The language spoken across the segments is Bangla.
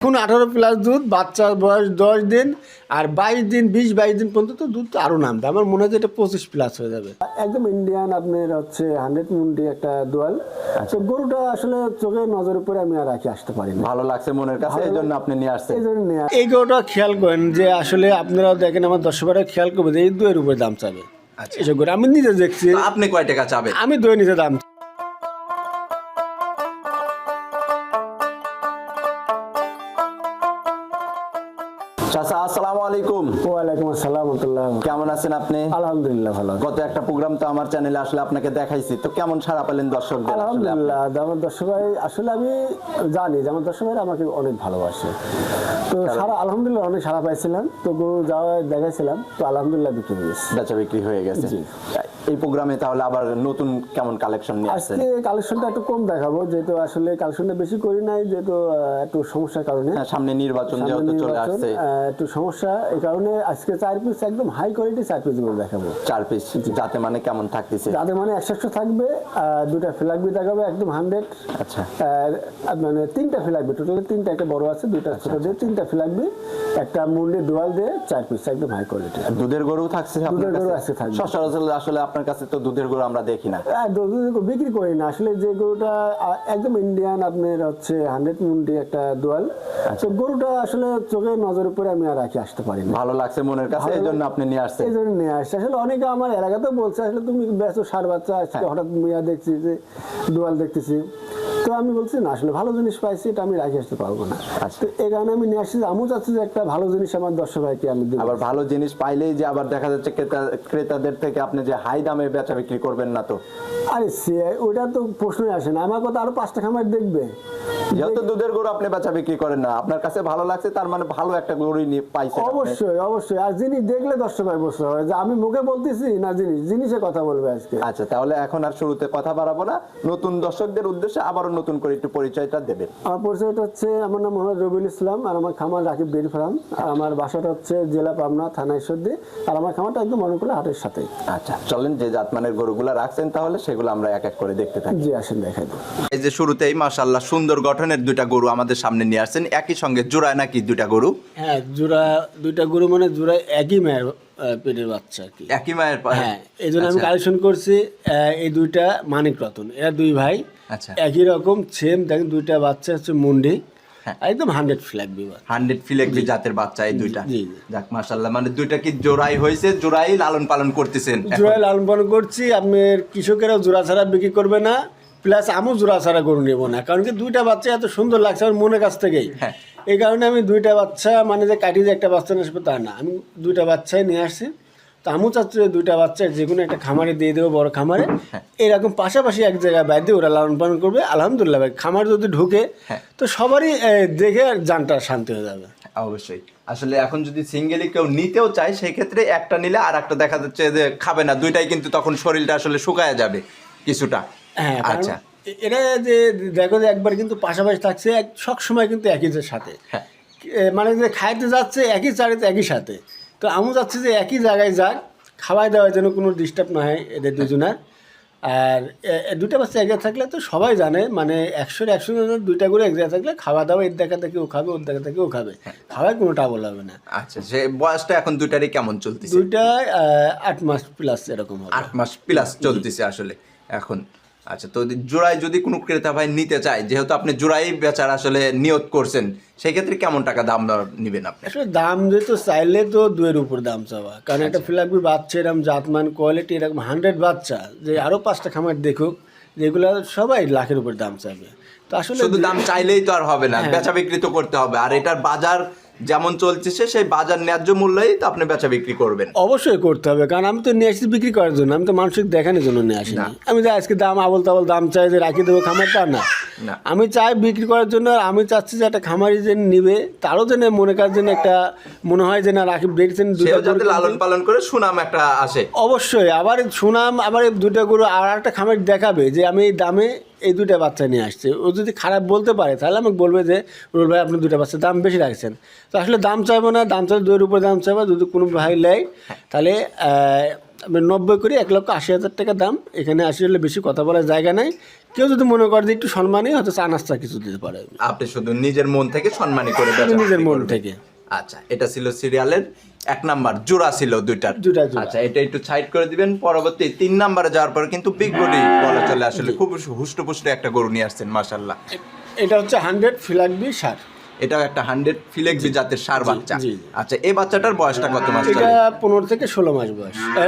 এখন আঠারো প্লাস দুধ বাচ্চার বয়স দশ দিন আর বাইশ দিন বিশ বাইশ দিন পর্যন্ত তো দুধ আরও নামবে। আমার মনে হয় যে এটা পঁচিশ প্লাস হয়ে যাবে। একদম ইন্ডিয়ান আপনার হচ্ছে হান্ড্রেড মুন্ডি একটা দোয়াল। তো গরুটা আসলে চোখের নজর উপরে আমি আর রাখি আসতে পারি না। ভালো লাগছে মনের কাছে এই জন্য আপনি নিয়ে আসছেন। এই জন্য নেয়া- এই গরুটা খেয়াল করেন যে আসলে আপনারাও দেখেন আমার দর্শকরা খেয়াল করবেন যে এই দুয়ের উপরে দাম চাবে। আচ্ছা। এসব করে আমি নিজে দেখছি। আপনি কয় টাকা চাবেন? আমি দুয়ে নিজে দাম চাচা আসসালামু আলাইকুম। ওয়ালাইকুম আসসালাম রহমতুল্লাহ। কেমন আছেন আপনি? আলহামদুলিল্লাহ ভালো গত একটা প্রোগ্রাম তো আমার চ্যানেলে আসলে আপনাকে দেখাইছি। তো কেমন সারা পেলেন দর্শকদের আসলে আপনি? আলহামদুলিল্লাহ আমার দর্শক ভাই আসলে আমি জানি যে আমার দর্শক ভাইরা আমাকে অনেক ভালোবাসে। তো সারা আলহামদুলিল্লাহ অনেক সারা পাইছিলাম। তো গরু যাওয়া দেখাইছিলাম তো আলহামদুলিল্লাহ বিক্রি হয়ে গেছে। বেচা বিক্রি হয়ে গেছে। এই প্রোগ্রামে তাহলে আবার নতুন কেমন কালেকশন নিয়ে আসছেন? আজকে কালেকশনটা একটু কম দেখাবো যেহেতু আসলে কালেকশনটা বেশি করি নাই যেহেতু একটু সমস্যার কারণে। হ্যাঁ, সামনে নির্বাচন যেহেতু চলে আসছে। একটু সমস্যা এই কারণে আজকে চার পিস একদম হাই কোয়ালিটি চার পিসগুলো দেখাবো। চার পিস যাতে মানে কেমন থাকতেছে? যাদের মানে একশো একশো থাকবে দুটা ফ্ল্যাগবি দেখাবে একদম হান্ড্রেড আচ্ছা। মানে তিনটা ফ্ল্যাগবি টোটালি তিনটা একটা বড় আছে দুটা ছোট দিয়ে তিনটা ফ্ল্যাগবি একটা মুন্ডি ডুয়াল দিয়ে চার পিস একদম হাই কোয়ালিটি দুধের গরু থাকছে দুধের গরু আছে, থাকবে। সচরাচর আসলে আপনার কাছে তো দুধের গরু আমরা দেখি না। বিক্রি করি না। আসলে যে গরুটা একদম ইন্ডিয়ান আপনার হচ্ছে হান্ড্রেড মুন্ডি একটা দোয়াল। তো গরুটা আসলে চোখের নজর উপরে আমি আর রাখি আসতে পারি না। ভালো লাগছে মনের কাছে এই জন্য আপনি নিয়ে আসছেন। এই জন্য নিয়ে আসছে। আসলে অনেকে আমার এলাকাতেও বলছে আসলে তুমি ব্যস্ত সার বাচ্চা আসছে হঠাৎ মিয়া দেখছি যে দোয়াল দেখতেছি। তো আমি বলছি না আসলে ভালো জিনিস পাইছি এটা আমি রাখি আসতে পারব না। আচ্ছা। তো এই কারণে আমি নিয়ে আসছি আমিও চাচ্ছি যে একটা ভালো জিনিস আমার দর্শক ভাইকে আমি দিব। আবার ভালো জিনিস পাইলেই যে আবার দেখা যাচ্ছে ক্রেতা- ক্রেতাদের থেকে আপনি যে হাই দামে বেচা বিক্রি করবেন না তো? আরে সে ওটা তো প্রশ্নই আসে না। আমার কথা আরও পাঁচটা খামার দেখবে। যেহেতু দুধের গরু আপনি বেচা বিক্রি করেন না আপনার কাছে ভালো লাগছে তার মানে ভালো একটা গরুই নিয়ে পাইছেন অবশ্যই অবশ্যই। আর জিনিস দেখলে দর্শক ভাই বুঝতে হবে যে আমি মুখে বলতেছি না জিনিস? জিনিসে কথা বলবে আজকে? আচ্ছা তাহলে এখন আর শুরুতে কথা বাড়াবো না। নতুন দর্শকদের উদ্দেশ্যে আবারও নতুন করে একটু পরিচয়টা দেবেন। আমার পরিচয়টা হচ্ছে আমার নাম মোহাম্মদ রবিউল ইসলাম আর আমার খামার রাকিব ডেরি ফার্ম। আর আমার বাসাটা হচ্ছে জেলা পাবনা থানা ঈশ্বরদী। আর আমার খামারটা একদম অনুকূলে হাটের সাথে আচ্ছা চলেন যে জাতমানের গরুগুলা রাখছেন তাহলে সেগুলো আমরা এক এক করে দেখতে থাকি। জি আসেন দেখাই দেবো এই যে শুরুতেই মাশাল্লাহ সুন্দর গঠনের দুইটা গরু আমাদের সামনে নিয়ে আসছেন। একই সঙ্গে জোড়ায় নাকি দুইটা গরু? হ্যাঁ জোড়া দুইটা গরু মানে জোড়া একই মায়ের পেটের বাচ্চা আর কি। একই মায়ের হ্যাঁ এই জন্য আমি আচ্ছা। কালেকশন করছি এই দুইটা মানিক রতন এরা দুই ভাই। আচ্ছা। একই রকম সেম দেখেন দুইটা বাচ্চা হচ্ছে মুন্ডি। হ্যাঁ। একদম হান্ড্রেড ফ্ল্যাগ বিভাগ হান্ড্রেড ফিলেকবি জাতের বাচ্চা এই দুইটা। যাক মাশাল্লাহ মানে দুইটা কি জোড়াই হয়েছে? জোড়াই লালন পালন করতেছেন এখন। জোড়া লালন পালন করছি আপনার কৃষকেরাও জোড়া ছাড়া বিক্রি করবে না প্লাস আমিও জোড়া ছাড়া গরু নেব না কারণ কি দুইটা বাচ্চা এত সুন্দর লাগছে আমার মনের কাছ থেকেই। হ্যাঁ। এই কারণে আমি দুইটা বাচ্চা মানে যে কাটিয়ে যে একটা বাচ্চা নিয়ে আসব তা না। আমি দুইটা বাচ্চাই নিয়ে আসছি। তো আমিও চাচ্ছি দুইটা বাচ্চা যে কোনো একটা খামারে দিয়ে দেবো বড় খামারে। হ্যাঁ। এরকম পাশাপাশি এক জায়গায় বাইর দিয়ে ওরা লালন পালন করবে। আলহামদুলিল্লাহ ভাই খামার যদি ঢুকে হ্যাঁ। তো সবারই দেখে জানটা শান্তি হয়ে যাবে। অবশ্যই। আসলে এখন যদি সিঙ্গেলি কেউ নিতেও চায় সেই ক্ষেত্রে একটা নিলে আর একটা দেখা যাচ্ছে যে খাবে না। দুইটাই কিন্তু তখন শরীরটা আসলে শুকায় যাবে কিছুটা। হ্যাঁ আচ্ছা। এ- এরা যে দেখো যে একবার কিন্তু পাশাপাশি থাকছে এক সব কিন্তু একই সাথে। হ্যাঁ। মানে যে খাইতে যাচ্ছে একই চারিতে একই সাথে। তো আমি যাচ্ছি যে একই জায়গায় যাক খাওয়াই দেওয়ার যেন কোনো ডিস্টার্ব না হয় এদের দুজনের। আর দুটা বাচ্চা এক জায়গায় থাকলে তো সবাই জানে মানে একশোর একশো জনের দুইটা করে এক জায়গায় থাকলে খাওয়া দাওয়া এর দেখা থেকে ও খাবে ওর দেখা থেকে ও খাবে। খাওয়ায় কোনো টাবল হবে না। আচ্ছা সে বয়সটা এখন দুইটারই কেমন চলতেছে? দুইটা আট মাস প্লাস এরকম আট মাস প্লাস চলতেছে আসলে এখন। আচ্ছা তো জোড়াই যদি কোনো ক্রেতা ভাই নিতে চায় যেহেতু আপনি জোড়াই বেচার আসলে নিয়ত করছেন সেই ক্ষেত্রে কেমন টাকা দাম নিবেন আপনি? আসলে দাম যেহেতু চাইলে তো দুয়ের উপর দাম চাওয়া। কারণ একটা ফিলাপি বাচ্চা এরকম জাতমান কোয়ালিটি এরকম হান্ড্রেড বাচ্চা যে আরও পাঁচটা খামার দেখুক যেগুলো সবাই লাখের উপর দাম চাবে তো আসলে শুধু দাম চাইলেই তো আর হবে না বেচা বিক্রি তো করতে হবে আর এটার বাজার যেমন চলতেছে সেই বাজার ন্যায্য মূল্যেই তো আপনি বেচা বিক্রি করবেন অবশ্যই করতে হবে কারণ আমি তো নিয়ে আসছি বিক্রি করার জন্য আমি তো মানুষের দেখানোর জন্য নিয়ে আসি না আমি যে আজকে দাম আবল তাবল দাম চাই যে রাখি দেবো খামারটা না না। আমি চাই বিক্রি করার জন্য আর আমি চাচ্ছি যে একটা খামারি যে নিবে তারও যেন মনে কাজ যেন একটা মনে হয় যে না রাখি দেখছেন কিনছি। লালন পালন করে সুনাম একটা আসে অবশ্যই আবার সুনাম আবার দুটো গরু আর একটা খামার দেখাবে যে আমি এই দামে এই দুটা বাচ্চা নিয়ে আসছে। ও যদি খারাপ বলতে পারে তাহলে আমাকে বলবে যে রুল ভাই আপনি দুটা বাচ্চার দাম বেশি রাখছেন। তো আসলে দাম চাইব না দাম চাইলে দুইয়ের উপরে দাম চাইব। যদি কোনো ভাই নেয় তাহলে নব্বই করে এক লক্ষ আশি হাজার টাকা দাম। এখানে আসলে বেশি কথা বলার জায়গা নাই। কেউ যদি মনে করে যে একটু সম্মানই হয়তো চা নাস্তা কিছু দিতে পারে। আপনি শুধু নিজের মন থেকে সম্মানই করে নিজের মন থেকে। আচ্ছা এটা ছিল সিরিয়ালের এক নাম্বার জোড়া ছিল দুইটার। দুইটা আচ্ছা এটা একটু সাইড করে দিবেন পরবর্তী তিন নাম্বারে যাওয়ার পর কিন্তু বিগ বডি বলা চলে আসলে খুব হুষ্টপুষ্ট একটা গরু নিয়ে আসছেন মাসাল্লাহ এটা হচ্ছে হান্ড্রেড ফিলাকবি সার। এটাও একটা হান্ড্রেড ফিলেক্সি জাতের সার বাচ্চা। আচ্ছা এই বাচ্চাটার বয়সটা কত মাস এটা পনেরো থেকে ষোলো মাস বয়স।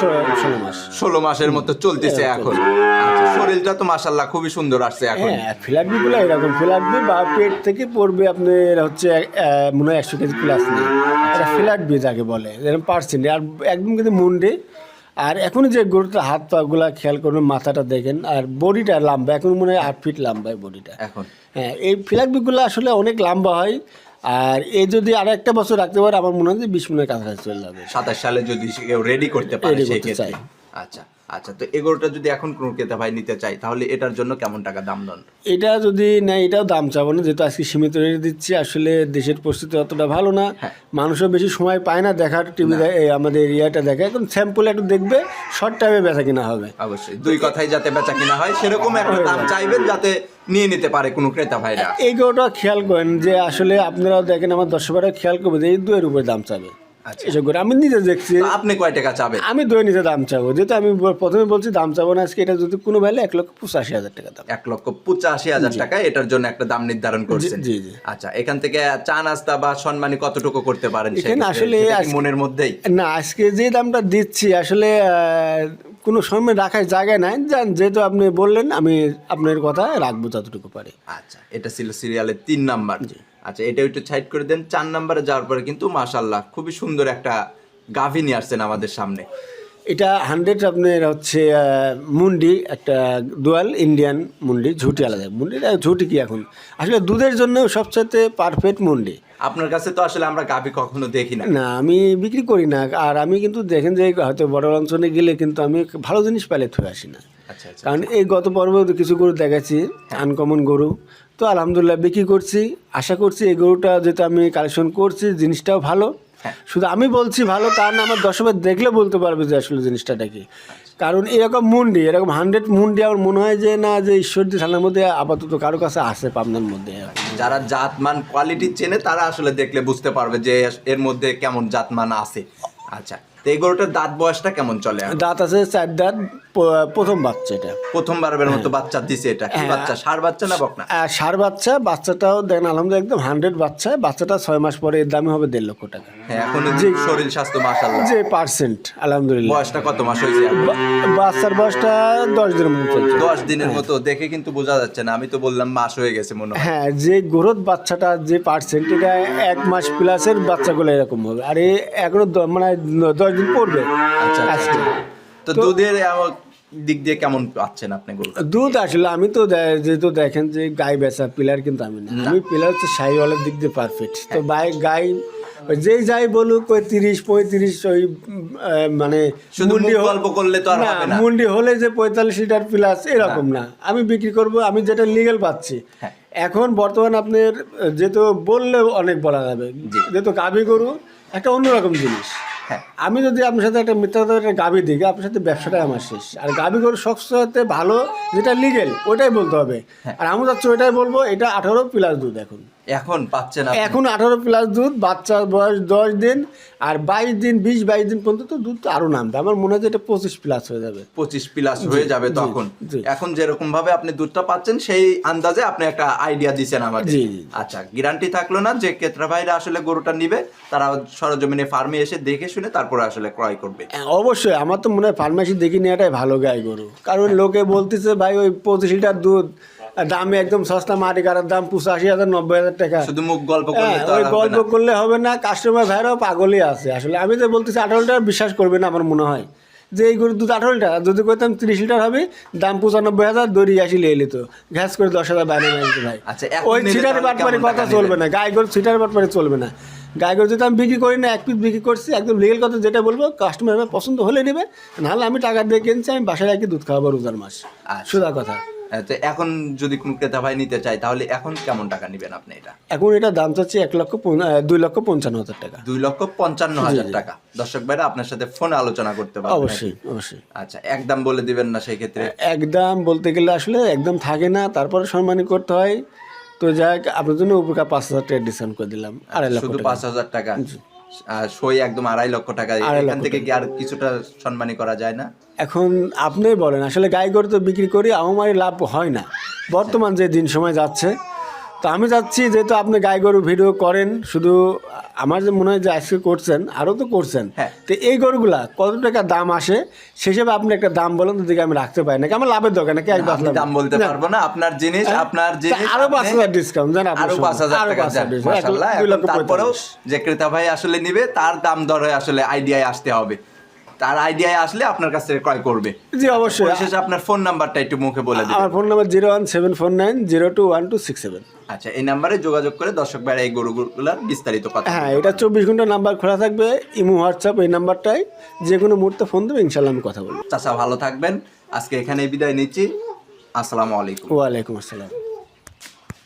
ষোলো- মাস। ষোলো মাসের মতো চলতেছে এখন। আচ্ছা শরীরটা তো মাশাল্লাহ খুবই সুন্দর আসছে এখন। হ্যাঁ ফিলাকবিগুলো এরকম। ফিলাকবি বা পেট থেকে পড়বে আপনার হচ্ছে মনে হয় একশো কেজি প্লাস নেই। এটা ফিলাকবি যাকে বলে এরকম পার্সেন্ট। আর একদম কিন্তু মুন্ডে। আর এখন যে গরুটার হাত পাগুলা খেয়াল করবেন মাথাটা দেখেন। আর বডিটা লম্বা এখন মনে হয় আট ফিট লম্বা বডিটা। এখন। হ্যাঁ এই ফিলাকবিগুলো আসলে অনেক লম্বা হয় আর এ যদি আর একটা বছর রাখতে পারে আমার মনে হয় যে বিশ মিনিটের কাছাকাছি চলে যাবে। সাতাশ সালে যদি কেউ রেডি করতে পারে Ready আচ্ছা আচ্ছা তো এগুলোটা যদি এখন কোনো ক্রেতা ভাই নিতে চাই তাহলে এটার জন্য কেমন টাকা দাম দন? এটা যদি নেয় এটাও দাম চাবো না যেহেতু আজকে সীমিত রেটে দিচ্ছি আসলে দেশের পরিস্থিতি অতটা ভালো না। হ্যাঁ। মানুষও বেশি সময় পায় না দেখার টিভি আমাদের এরিয়াটা দেখে। এখন স্যাম্পল একটু দেখবে শর্ট টাইমে বেচা কিনা হবে। অবশ্যই দুই কথাই যাতে বেচা কিনা হয় সেরকম একটা দাম চাইবেন যাতে নিয়ে নিতে পারে কোনো ক্রেতা ভাইরা। এই গরুটা খেয়াল করেন যে আসলে আপনারাও দেখেন আমার দর্শকরা খেয়াল করবে যে এই দুয়ের উপরে দাম চাবে। এসব করে। আমি নিজে দেখছি। আপনি কয় টাকা চাবেন? আমি নিজে দাম চাবো। যেহেতু আমি প্রথমে বলছি দাম চাবো না আজকে এটা যদি কোনো ভ্যালে এক লক্ষ পঁচাশি হাজার টাকা দাম। এক লক্ষ পঁচাশি হাজার টাকা এটার জন্য একটা দাম নির্ধারণ করছেন। জি, জি। আচ্ছা এখান থেকে চা নাস্তা বা সম্মানী কতটুকু করতে পারেন এখানে আসলে মনের মধ্যেই? না আজকে যে দামটা দিচ্ছি আসলে কোনো সময় রাখার জায়গা নাই। যান যেহেতু আপনি বললেন আমি আপনার কথা রাখব যতটুকু পারি। আচ্ছা এটা ছিল সিরিয়ালের তিন নাম্বার। আচ্ছা এটা একটু সাইড করে দেন চার নাম্বারে যাওয়ার পরে কিন্তু মাশাল্লাহ খুবই সুন্দর একটা গাভী নিয়ে আসছেন আমাদের সামনে। এটা হান্ড্রেড আপনার হচ্ছে মুন্ডি একটা দোয়াল ইন্ডিয়ান মুন্ডি ঝুটি আলাদা। মুন্ডিটা ঝুটি কি এখন? আসলে দুধের জন্য সবচেয়ে পারফেক্ট মুন্ডি। আপনার কাছে তো আসলে আমরা গাভী কখনো দেখি না। না আমি বিক্রি করি না আর আমি কিন্তু দেখেন যে হয়তো বড় অঞ্চলে গেলে কিন্তু আমি ভালো জিনিস পাইলে থুয়ে আসি না। কারণ এই গত পর্বে কিছু গরু দেখাচ্ছি আনকমন গরু। তো আলহামদুলিল্লাহ বিক্রি করছি আশা করছি এই গরুটা যেহেতু আমি কালেকশন করছি জিনিসটাও ভালো। হ্যাঁ। শুধু আমি বলছি ভালো তার না আমার দর্শকের দেখলে বলতে পারবে যে আসলে জিনিসটা কি। কারণ এরকম মুন্ডি এরকম হান্ড্রেড মুন্ডি আমার মনে হয় যে না যে ঈশ্বর ঈশ্বরদী থানার মধ্যে আপাতত কারও কাছে আছে পাবনার মধ্যে যারা জাতমান কোয়ালিটি চেনে তারা আসলে দেখলে বুঝতে পারবে যে এর মধ্যে কেমন জাতমান আছে। আচ্ছা তো এই গরুটার দাঁত বয়সটা কেমন চলে দাঁত আছে চার দাঁত প্রথম বাচ্চা এটা। প্রথমবারের মতো বাচ্চা দিছে এটা। কি হ্যাঁ। বাচ্চা? সার বাচ্চা না বকনা? সার বাচ্চা বাচ্চাটাও দেখেন আলহামদুলিল্লাহ একদম হান্ড্রেড বাচ্চা। বাচ্চাটা ছয় মাস পরে এর দামই হবে দেড় লক্ষ টাকা। হ্যাঁ এখন যে শরীর স্বাস্থ্য মাশাল্লাহ যে পার্সেন্ট আলহামদুলিল্লাহ। বয়সটা কত মাস হয়েছে বাচ্চার বয়সটা দশ দিনের মতো দশ দিনের মতো দেখে কিন্তু বোঝা যাচ্ছে না। আমি তো বললাম মাস হয়ে গেছে মনে হয়। হ্যাঁ যে গ্রোথ বাচ্চাটা যে পার্সেন্ট এটা এক মাস প্লাসের বাচ্চাগুলো এরকম হবে। আর এখনও মানে দশ দিন পড়বে? আচ্ছা আজকে। তো দুধের দিক দিয়ে কেমন পাচ্ছেন আপনি গরু? দুধ আসলে আমি তো যেহেতু দেখেন যে গাই বেচা পিলার কিন্তু আমি না। আমি পিলার হচ্ছে শাহিওয়ালের দিক দিয়ে পারফেক্ট তো বাই গাই ওই যেই যাই বলুক ওই তিরিশ পঁয়ত্রিশ ওই মানে মুন্ডি গল্প করলে তো না, মুন্ডি হলে যে পঁয়তাল্লিশ লিটার প্লাস এরকম না। আমি বিক্রি করব আমি যেটা লিগেল পাচ্ছি। হ্যাঁ। এখন বর্তমান আপনার যেহেতু বললে অনেক বলা যাবে। যেহেতু গাভি গরু একটা অন্যরকম জিনিস। হ্যাঁ। আমি যদি আপনার সাথে একটা মিথ্যা গাবি একটা গাভি দিই আপনার সাথে ব্যবসাটাই আমার শেষ। আর গাবি গরু হতে ভালো যেটা লিগেল ওইটাই বলতে হবে। হ্যাঁ। আর আমি যাচ্ছি ওইটাই বলব এটা আঠারো প্লাস দুধ এখন। এখন পাচ্ছে না এখন আঠারো প্লাস দুধ বাচ্চার বয়স দশ দিন আর বাইশ দিন বিশ বাইশ দিন পর্যন্ত তো দুধ তো আরও নামবে। আমার মনে হয় এটা পঁচিশ প্লাস হয়ে যাবে। পঁচিশ প্লাস হয়ে যাবে তখন। এখন যেরকম ভাবে আপনি দুধটা পাচ্ছেন সেই আন্দাজে আপনি একটা আইডিয়া দিচ্ছেন আমাদের। আচ্ছা গ্যারান্টি থাকল না যে ক্রেতা ভাইরা আসলে গরুটা নিবে তারা সরজমিনে ফার্মে এসে দেখে শুনে তারপরে আসলে ক্রয় করবে। হ্যাঁ, অবশ্যই আমার তো মনে হয় ফার্মেসি দেখি নেওয়াটাই ভালো গাই গরু। কারণ লোকে বলতেছে ভাই ওই পঁচিশ লিটার দুধ আর দামে একদম সস্তা মাটি কাটার দাম পঁচাশি হাজার নব্বই হাজার টাকা। শুধু মুখ গল্প হ্যাঁ ওই গল্প করলে হবে না কাস্টমার ভাইরাও পাগলই আছে। আসলে আমি তো বলতেছি আঠারো লিটার বিশ্বাস করবে না আমার মনে হয়। যে এই গরুর দুধ আঠারো লিটার যদি কইতাম তিরিশ লিটার হবে দাম পঁচানব্বই হাজার দড়ি আসি লিয়ে নিত। ঘ্যাস করে দশ হাজার বাইরে ভাই। আচ্ছা, ওই ছিটার বাটপারি কথা চলবে না গায়ে গরু ছিটার বাটপারি চলবে না। গায়ে গরু যদি আমি বিক্রি করি না এক পিস বিক্রি করছি একদম লিগেল কথা যেটা বলব কাস্টমার পছন্দ হলে নেবে নাহলে আমি টাকা দিয়ে কিনছি আমি বাসায় রাখি দুধ খাওয়াবো রোজার মাস। আচ্ছা। সোজা কথা। তো এখন যদি কোনো ক্রেতা ভাই নিতে চায় তাহলে এখন কেমন টাকা নেবেন আপনি এটা? এখন এটা দাম চাচ্ছি এক লক্ষ দুই লক্ষ পঞ্চান্ন হাজার টাকা। দুই লক্ষ পঞ্চান্ন হাজার টাকা। দর্শক ভাইরা আপনার সাথে ফোনে আলোচনা করতে পারবেন অবশ্যই অবশ্যই। আচ্ছা একদম বলে দিবেন না সেই ক্ষেত্রে। একদম বলতে গেলে আসলে একদম থাকে না তারপরে সম্মানী করতে হয়। তো যাক আপনার জন্য উপকার পাঁচ হাজার টাকা ডিসকাউন্ট করে দিলাম আড়াই লক্ষ শুধু পাঁচ হাজার টাকা? সই একদম আড়াই লক্ষ টাকা এখান থেকে কি আর কিছুটা সম্মানী করা যায় না? এখন আপনি বলেন আসলে গাই গরু তো বিক্রি করি আমার লাভ হয় না। বর্তমান যে দিন সময় যাচ্ছে তো আমি যাচ্ছি যেহেতু আপনি গাই গরু ভিডিও করেন শুধু আমার যে মনে হয় যে আজকে করছেন আরও তো করছেন। হ্যাঁ। তো এই গরুগুলা কত টাকা দাম আসে? সে হিসেবে আপনি একটা দাম বলেন তো দিকে আমি রাখতে পারি নাকি? আমার লাভের দরকার নাকি? এক দাম বলতে পারব না। আপনার জিনিস আপনার জিনিস আরও পাঁচ হাজার ডিসকাউন্ট জান আপনার আরও পাঁচ হাজার টাকা তারপরেও যে ক্রেতা ভাই আসলে নিবে তার দাম দরে আসলে আইডিয়ায় আসতে হবে। তার আইডিয়ায় আসলে আপনার কাছ থেকে ক্রয় করবে। জি অবশ্যই। পরিশেষে আপনার ফোন নাম্বারটা একটু মুখে বলে দিন আমার phone number zero one seven four nine zero two one two six seven আচ্ছা এই নাম্বারে যোগাযোগ করে দর্শক ভাইরা এই গরুগুলার বিস্তারিত কথা হ্যাঁ এটা চব্বিশ ঘণ্টা নাম্বার খোলা থাকবে ইমো হোয়াটসঅ্যাপ এই নাম্বারটাই যে কোনো মুহূর্তে ফোন দেবে ইনশাল্লাহ আমি কথা বলব। চাচা ভালো থাকবেন। আজকে এখানে বিদায় নিচ্ছি। আসসালামু আলাইকুম। ওয়ালাইকুম আসসালাম।